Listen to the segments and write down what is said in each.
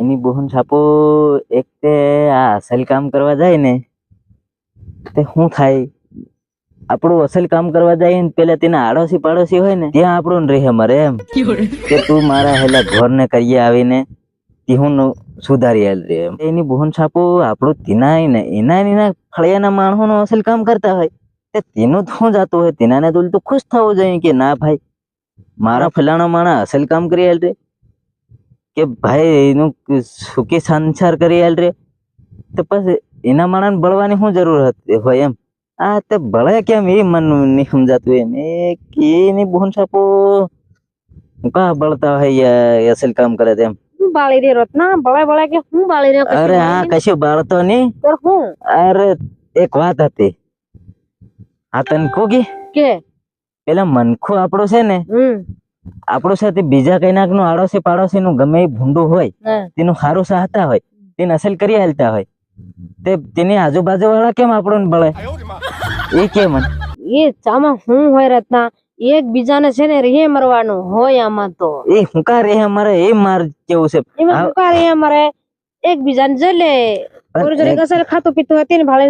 એની બહુન છાપો એક તે આ અસલ કામ કરવા જાય ને તે શું થાય? આપણું અસલ કામ કરવા જાય ને પેલા તેના આડોશી પાડોશી હોય ને ત્યાં આપણું રહે મરે એમ. કે તું મારા હેલા ઘર ને કરીએ આવીને તે હું સુધારી આલ રે એની બહુન છાપો આપણું તેના ને એના ને એના ફળિયાના માણસોનું અસલ કામ કરતા હોય. તે તેનું શું જાતું હોય તેનાને તો ઉલટું ખુશ થવું જોઈએ કે ના ભાઈ મારા ફલાણા માણા અસલ કામ કરી આલ રે કે ભાઈ એનું સુખી સંસાર કરી આલ રે? તો પછી એના માણસ બળવાની શું જરૂર હતી? હોય એમ. આ તે ભળે કેમ એ મન નહીં સમજાતું એમ. એ કે એની બોન છાપો કા બળતા હોય અસલ કામ કરે તેમ? બાળી રે રત્ના બળે બળે કે હું બાળી રે અરે હા કશું બાળતો નહીં. તો હું? અરે એક વાત હતી. આ તને કોગી કે? પેલા મનખો આપણો છે ને આપણો સાથે બીજા કઈનાકનું આડોશી પાડોશી નું ગમે ભૂંડું હોય તેનું સારું સહતા હોય તેને અસલ કરી હાલતા હોય તે તેની આજુબાજુ વાળા કેમ આપણને બળે? એ કેમ એ ચામાં શું હોય રત્ના? એક બીજાને છે ને રે મરવાનું હોય આમાં તો. એ હુંકા રે અમારે એ માર કેવું છે. એમાં હા. શું કરે અમારે એક બીજાને જલે. કોરું જરી ખાતું પીતું હતી ને ભાળે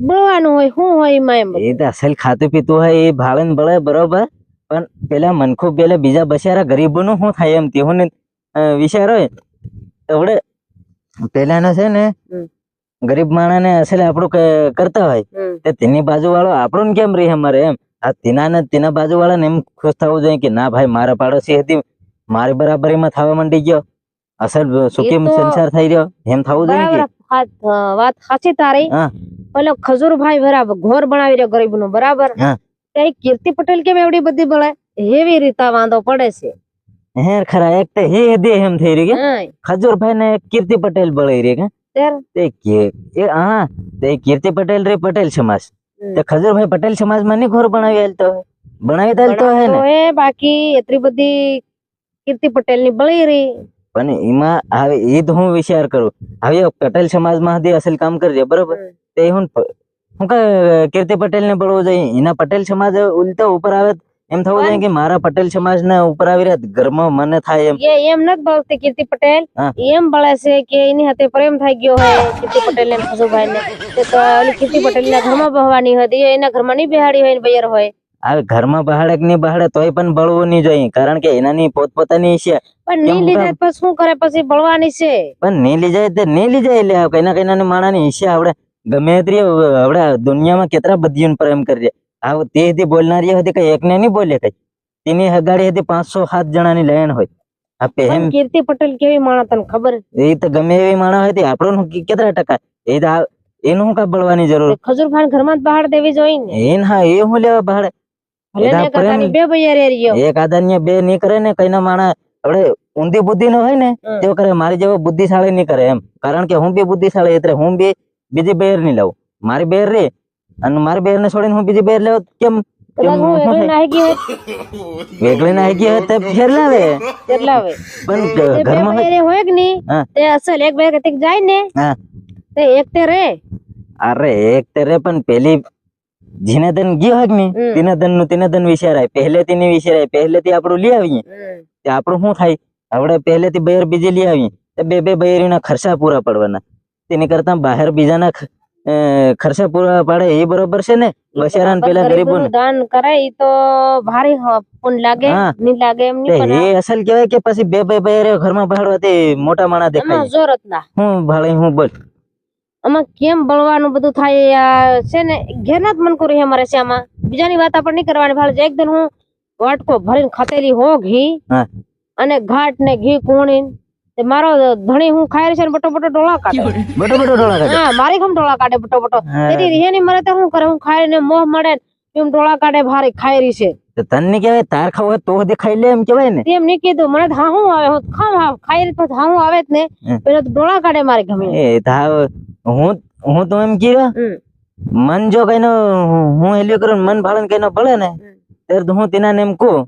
બળવાનું હોય શું હોય એમાં એમ એ તો અસલ ખાતું પીતું હોય એ ભાળે બળે બરોબર. પણ પેલા મનખો પેલા બીજા બસારા ગરીબો નું શું થાય એમ તેવું ને વિચાર હોય. એવડે પેલાના છે ને. ગરીબ માણસને અસલ આપણું કરતા હોય. તો તેની બાજુ વાળો આપણું કેમ રહી અમારે એમ? આ તેના ને તેના બાજુ વાળા ને એમ ખુશ થવું જોઈએ કે ના ભાઈ મારા પાડોશી હતી મારી બરાબરીમાં થવા માંડી ગયો. અસલ સુખી સંસાર થઈ રહ્યો. એમ થવું જોઈએ વાત સાચી તારી. પેલો ખજૂરભાઈ બરાબર ઘોર બનાવી રહ્યો ગરીબનું બરાબર હા. તે કીર્તિ પટેલ કેમ એવડી બધી બળે એવી રીતે વાંધો પડે છે. હે ખરા એક તો હે દે એમ થઈ રહ્યું કે? હા, ખજૂરભાઈ ને કીર્તિ પટેલ બળી રહી કે? ત્યારે? તે કે એ હા તે કીર્તિ પટેલ રે પટેલ સમાજ. હમ. તે ખજૂરભાઈ પટેલ સમાજમાં નહીં ઘોર બનાવી હાલતો હોય? બનાવી તો હાલતો હોય તો ને એ બાકી એટલી બધી કીર્તિ પટેલની બળી રહી. પણ એમાં હવે એ તો હું વિચાર કરું. હવે પટેલ સમાજમાં હજી અસલ કામ કરજે બરોબર? હમ. તે હું પ- હું કે કીર્તિ પટેલ ને બળવું જોઈએ. એના પટેલ સમાજ ઉલટા ઉપર આવે એમ થવું જોઈએ કે મારા પટેલ સમાજ ને ઉપર આવી રહ્યા ઘરમાં મને થાય એમ. એમ નથી બળતી કીર્તિ પટેલ. એમ છે કે એની હાથે પ્રેમ થઈ ગયો હોય કીર્તિ પટેલ ને ખજુભાઈ ને તો કીર્તિ પટેલ ના ઘરમાં બહવાની હતી. એના ઘરમાં નહીં બિહાડી હોય ને બૈર હોય. હવે ઘરમાં બહાડે કે નહીં બહાડે તોય પણ બળવું નહીં જોઈએ. કારણ કે એનાની પોતપોતાની છે. પણ નહીં લીધા પછી શું કરે? પછી બળવાની છે. પણ નહીં લઈ જાય તે નહીં લઈ જાય એટલે કઈના કઈના માણાની હિસ્સે આવડે. ગમે તે આવડે દુનિયામાં કેટલા બધીઓને પ્રેમ કરીએ આવ તે હતી બોલનારી હતી કઈ એકને નહીં બોલે કઈ તેની હગાડી હતી પાંચસો સાત જણાની લેણ હોય આ પણ પહેમ કીર્તિ પટેલ કેવી માણસ તને ખબર એ તો ગમે એવી માણસ હોય તે આપણો કેટલા ટકા એ તો આ- એનું શું કા બળવાની જરૂર ખજૂરભાઈ ઘરમાં જ બહાર દેવી જોઈએ ને એ હા એ હું લેવા બહાડે ભલે એના ને કાકાની પ્રેમ- બે બૈયા રે રહ્યો એક આદાન્ય બે નહીં કરે ને કઈના માણા આપણે ઊંધી બુદ્ધિ નો હોય ને હમ. તેઓ કરે મારી જેવો બુદ્ધિશાળી નહીં કરે એમ કારણ કે હું બી બુદ્ધિશાળી એટલે હું બી બીજી બેર નહીં લાવું મારી બેર રે અને મારી બેર ને છોડીને હું બીજી બેર લેવું? કેમ? વેગળી નાહી ગઈ હોત. ના ગઈ હોય તો ફેર લાવે કેટલા પણ ઘરમાં હોય- કે નહીં? તે અસલ એક બે કતિક જાય ને તે એક તે રે. અરે એક તે રે પણ પેલી જીને તન ગયો હોય કે નહીં તેના તેને નું તેને તન વિચારાય પહેલેથી નહીં વિચારાય પહેલેથી આપણું લઈ આવીએ. તે આપણું શું થાય? આપણે પહેલેથી બેર બીજી લઈ આવીએ. બે બે બૈરીના ખર્ચા પૂરા પડવાના. તેની કરતા બહાર બીજાના ખર્ચા પૂરા પાડે એ બરોબર છે ને? બચારાને પેલા ગરીબો દાન કરે ઈ તો ભારે પુન લાગે. નહીં લાગે એમ નહીં એ અસલ કહેવાય કે પછી બે બે બે ઘરમાં ભાડવા તે મોટા માણા દેખાય જોરત ના હું ભાડે હું બોલ. આમાં કેમ બળવાનું બધું થાય છે ને ઘેરના જ મન કર્યું અમારે છે આમાં બીજાની વાત આપણે નહીં કરવાની ભાડે એકદમ હું વાટકો ભરીને ખતેલી હો ઘી અને ઘાટ ને ઘી કોણીને તે મારો ધણી હું ખાઈ રહી છે ને બટો બટો ઢોળા કાઢે. બટો બટો ઢોળા કાઢે? હા મારી ખમ ઢોળા કાઢે બટો બટો હા. તેરી રિહાની મરે તો હું કરે? હું ખાઈને મોહ મળે ને એમ ઢોળા કાઢે ભારે ખાઈ રહી છે. તો તને કહેવાય તાર ખાવ હોય તો દેખાઈ લે એમ કહેવાય ને? તેમ નહીં કીધું મને તો હાહું આવે હું તો ખામ હાવ ખાઈ રહી તો હાહું આવે જ ને. પેલો તો ડોળા કાઢે મારે ગમે. એ ધાવ હું હું તો એમ કીધું મન જો કઈનો હું હેલ્યો કરું ને મન ભાળન કઈનો ભળે ને ત્યારે તો હું તેના એમ કહું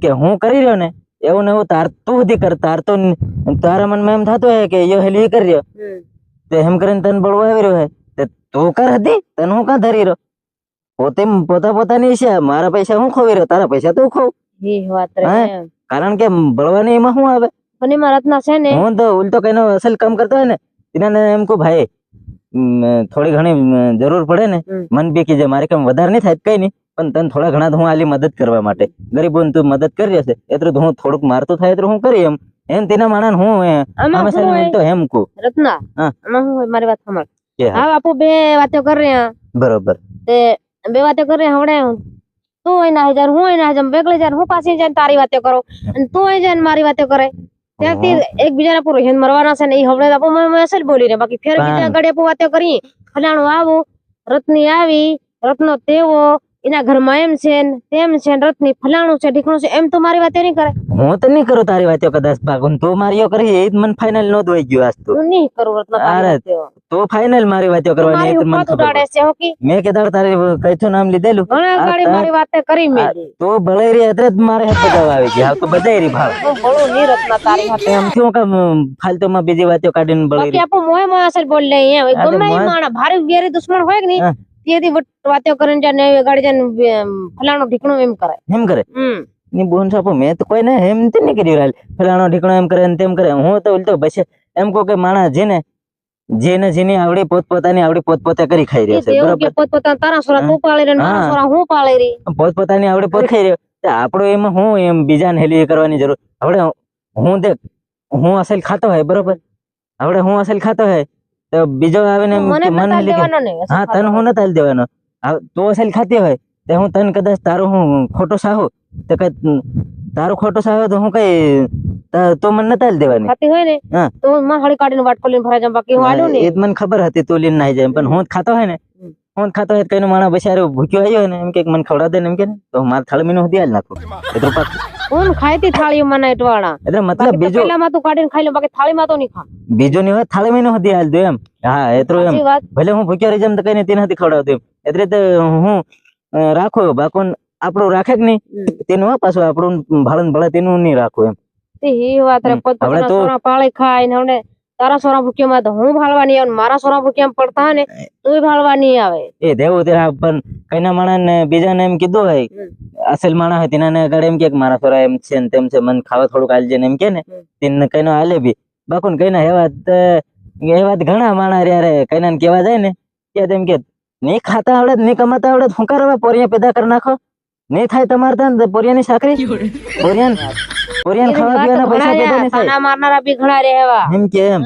કે હું કરી રહ્યો ને એવું ને એવું તાર તું સુધી કર તાર તો ન- તારા મનમાં એમ થતું હોય કે યો હેલી કરી રહ્યો. તે એમ કરીને તને બળવો આવી રહ્યો હે તે તું કર હતી? તને હું કાં ધરી રહ્યો? પોતે પોતા પોતાની છે. મારા પૈસા હું ખોવી રહ્યો? તારા પૈસા તું ખોવ. કારણ કે બળવાની એમાં શું આવે? પણ મારા છે ને? હું તો ઉલટો કઈનો અસલ કામ કરતો હોય ને એના એમ કહું ભાઈ થોડી ઘણી જરૂર પડે ને મન બી કે જે મારે કામ વધારે નહીં થાય કઈ નહીં પણ તને થોડા ઘણા તો હું આલી મદદ કરવા માટે. ગરીબોને તું મદદ કરી હશે એટલું હું થોડુંક મારતું થાય એટલું હું કરી એમ. એમ તેના માણસ હું એ, શું સાલી હોય તો એમ? કો રત્ના હા. આમાં હોય મારી વાત સાંભળ. હા, હા બાપુ બે વાતો કર રહ્યા બરોબર. તે બે વાતો કર રહ્યા હમણે તું એના હજાર હું એના હજાર બેગલે જાય હું પાસે જાય તારી વાતો કરો. અને તું અહીં જાય મારી વાતો કરે. ત્યાંથી એકબીજાના પૂરો હેન મરવાના છે ને એ હવડે આપો મેં મેસેજ બોલી રે બાકી ફેર બીજા ગળે વાતો કરી. ફલાણું આવું રત્ની આવી રત્નો તેવો એના ઘરમાં એમ છે ને તેમ છે રથની ફલાણું છે ઢીકણું છે એમ તો મારી વાતે નહીં કરે. હું તો નહીં કરું તારી વાતો કદાચ ભાગુન તું મારીઓ કરી એ જ મને ફાઇનલ નો દોઈ ગયો આજ તું. નહીં કરું રત્ન અરે, તો ફાઇનલ મારી વાતો કરવાની એ મને ખબર છે. મેં કીધું તારી કઈથું નામ લીધેલું? ઘણા ગાડી મારી વાતે કરી મેં તો બળેરી એટલે જ મારે હાથ બજાવવા આવી ગઈ. હાલ તો બજાયરી ભાવ. હું ભણું નહીં રત્ન તારી હાથે એમ થયું કે ફાલતુમાં બીજી વાતો કાઢીને બાકી બળેરી આપો મોય મોય અસર બોલ લે એ ગમે માણા ભારે વેરી દુશ્મન હોય કે નહીં. તેથી વટ- વાતો કરીને જાય ગાડી જાય ને એમ ફલાણું એમ કરે. એમ કરે? ની બોન સાપો મેં તો કોઈ ને એમ તે નહીં કર્યું હાલ. ફલાણો ઢીકણો એમ કરે ને તેમ કરે. હું તો બસ એમ કહું કે માણસ જેને જેને જેની આવડી પોતપોતાની આવડી પોતપોતે કરી ખાઈ રહ્યો છે બરોબર? પોતપોતાના તારા સોરા તું પાળી રે ને મારા સોરા હું પાળી રહી પોતપોતાની આવડી પોત ખાઈ રહ્યો. તો આપણો એમાં હું એમ બીજાને હેલી કરવાની જરૂર. હવે હું દેખ હું અસલ ખાતો હોય બરોબર? હવે હું અસલ ખાતો હોય તો બીજો આવે ને મને ને હા તને હું નથી હાલ દેવાનો. તો તું ખાતી હોય તો હું તને કદાચ તારું હું ખોટો સાહો તો કઈ તારું ખોટો સાહો તો હું કઈ તો મને નથી હાલ દેવાની. ખાતી હોય ને. તો માં હળી કાઢીને વાટકો લઈને ભરા જાઉં બાકી હું આલું ને એ મને ખબર હતી તું લઈને નાઈ જાય પણ હું ખાતો હોય ને જ ખાતો હોય તો માણા માણસ બચારો ભૂખ્યો આવ્યો ને એમ કે મને ખવડાવ દે ને એમ કે તો મારે થાળી મીનો હાલ નાખું. એટલું પાક હું ખાઈતી થાળીઓ માં નાઈટ વાળા એટલે મતલબ બીજો તો બીજો તો કાઢીને ખાઈ લો બાકી થાળીમાં તો નહીં ખા. બીજો ની હોય થાળી મીનો સુધી હાલ દો એમ. હા એટલો એમ. ભલે હું ભૂખ્યો રહી જમ તો કઈ તેને નથી ખવડાવતો એમ. એટલે તો હું રાખો બાકોન આપણું રાખે કે નહીં? તેનું પાછું આપણું ભાળન ભળે તેનું નહીં રાખો એમ. તે હી વાત રે તો- સોરા પાળી ખાય ને તારા સોરા ભૂખ્યામાં તો હું ભાળવાની આવે મારા સોરા ભૂખ્યામાં પડતા હોય ને તું ભાળવાની આવે. એ દેવું તે પણ કઈના માણસ ને બીજાને એમ કીધું હોય અસલ માણસ હોય તેના આગળ એમ કે મારા સોરા એમ છે ને તેમ છે મને ખાવા થોડુંક આલજે ને એમ કે ને. તેને કઈનો હાલે બી. બાકુન કઈના એવા તો એવા ઘણા માણસ રે કઈના ને કેવા જાય ને કે તેમ કે નહીં ખાતા આવડે નહીં કમાતા આવડે તો શું કરવા પોરિયા પેદા કરી નાખો? નહીં થાય તમારે ત્યાં પોરિયાની સાકરી પોરિયાન પોરિયાન ખાવા પીવાના પૈસા પેદા દેને થાય. મારનારા બી ઘણા રહેવા. એમ કે એમ.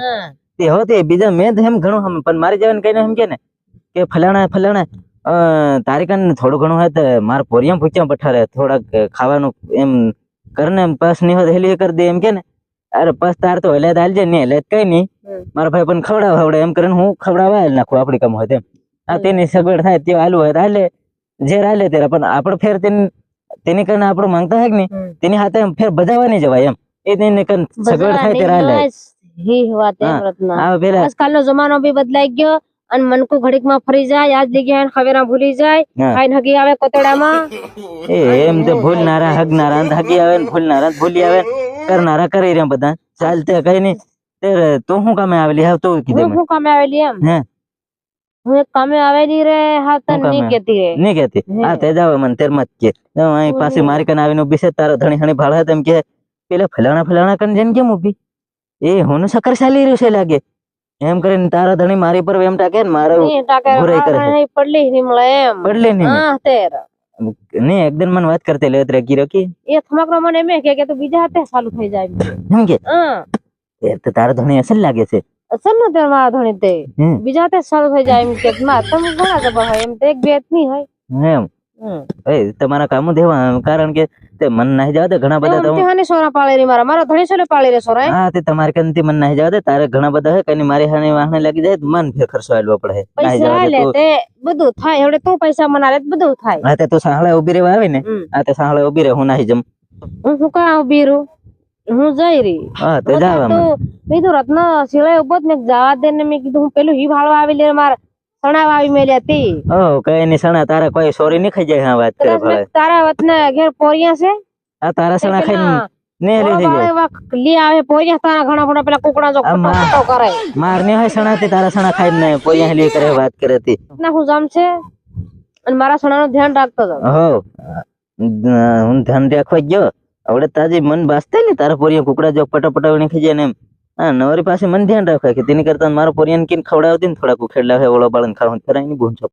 તે હોતે બીજા મેં એમ ઘણું હમ પણ મારી જવાન કઈને એમ કે ને કે ફલાણા ફલાણા તારે કન થોડું ઘણું હોય તો મારે પોરિયમ પૂછ્યા પઠારે થોડાક ખાવાનું એમ કરને એમ પસ નહીં હોય હેલી કરી દે એમ કે ને. અરે પસ તાર તો હેલે હાલજે ને હેલે કઈ નહીં. મારા ભાઈ પણ ખવડાવ ખવડે એમ કરીને હું ખવડાવવા હાલ નાખું આપણી કામ હોય તેમ. આ તેની સગવડ થાય તે હાલું હોય તો હાલે જે હાલે ત્યારે પણ આપણે ફેર તેની તેની કરીને આપણું માંગતા હોય ને તેની હાથે એમ ફેર બજાવવા નહીં જવાય એમ. એ તેને કન સગવડ થાય ત્યારે હાલે હી વાત એમ રત્ના આ પેલા આજકાલનો જમાનો બી બદલાઈ ગયો અને મનકુ ઘડીકમાં ફરી જાય યાદ લઈ ગયા ખવેરા ભૂલી જાય હા. હગી આવે કોતડામાં. એ એમ તો ભૂલનારા હગનારા હગી આવે ને ભૂલનારા ભૂલી આવે કરનારા કરી રહ્યા બધા. ચાલતે કઈ નહીં. તે તું શું કામે આવેલી? હાવ તું કીધું હું કામે આવેલી એમ? હે? હું કામે આવેલી રે હા તને શું કેતી રે. નહીં કેતી આ તે જાવ મને તેર મત કે. અહીં. પાછી મારી કન આવીને ઊભી છે તારો ધણી હણી ભાળા તેમ કે પેલા ફલાણા ફલાણા કન જઈને કેમ ઊભી એ હું સકર ચાલી રહ્યું છે લાગે. એમ કરીને તારા ધણી મારી પર એમ ટાકે ને મારે બુરાઈ કરે પડલી નહીં મળે એમ. પડલે નહીં હા તેર. નહીં એકદમ મને વાત કરતે લેત રે કીરો કે. એ થમાકરો મને એમ કે કે તું બીજા હાથે ચાલુ થઈ જાય એમ કે. હા. એ તો તારા ધણી અસલ લાગે છે. અસલ નો તે ધણી તે. હમ. બીજા હાથે ચાલુ થઈ જાય એમ કે માં તમે ઘણા જબર હોય એમ તો એક બે નહીં હોય. એમ. એ તમારા કામ દેવા કારણ કે તે મન નહીં જવા દે ઘણા બધા તમે તે હાની સોરા પાળી રે મારા મારો ધણી સોલે પાળી રે સોરા હા તે તમારે કંતી મન નહીં જાવ દે તારે ઘણા બધા હે કઈ મારી હાને વાહને લાગી જાય મન ફેર ખર્ચો આલવો પડે પૈસા લે તે બધું થાય હવે તું પૈસા મના લે બધું થાય. હા તે તું સાંભળે ઊભી રેવા આવે ને. આ તો તે સાંભળે ઊભી રે હું નાહી જમ. હું શું કામ ઊભી રહું? હું જઈ રહી હા તે જાવા. તું મેં કીધું રત્ન સિલાઈ ઉપર મેં જવા દે ને મેં કીધું હું પેલું હી ભાળવા આવી લે મારે સણાવા આવી મેલ્યા હતી ઓ કઈ ની સણા તારે કોઈ સોરી ની ખાઈ જાય હા વાત કરે ભાઈ તારા વતને ઘેર પોરિયા છે? આ તારા સણા ખાઈ ને વાળો એવા લી આવે પોરિયા તારા ઘણા ઘણા પેલા કુકડા જો. ખટો કરે. માર ને હોય સણા તે તારા સણા ખાઈ ને પોરિયા લે કરે વાત કરે તી. ના હું જામ છે? અને મારા સણાનું ધ્યાન રાખતો હતો હો હું ધ્યાન રાખવા ગયો. આવડે તાજી મન બાસતે ને, તારા પોરિયા કુકડા જો પટા વણી ખાઈ જાય ને એમ. હા, નવરી પાસે મન ધ્યાન રાખે કે તેની કરતા મારો પોરિયાને કિન ખવડાવતી ને થોડાક ઉખેડ લાવે ઓળો બાળન ખાવ ફરાયની બોન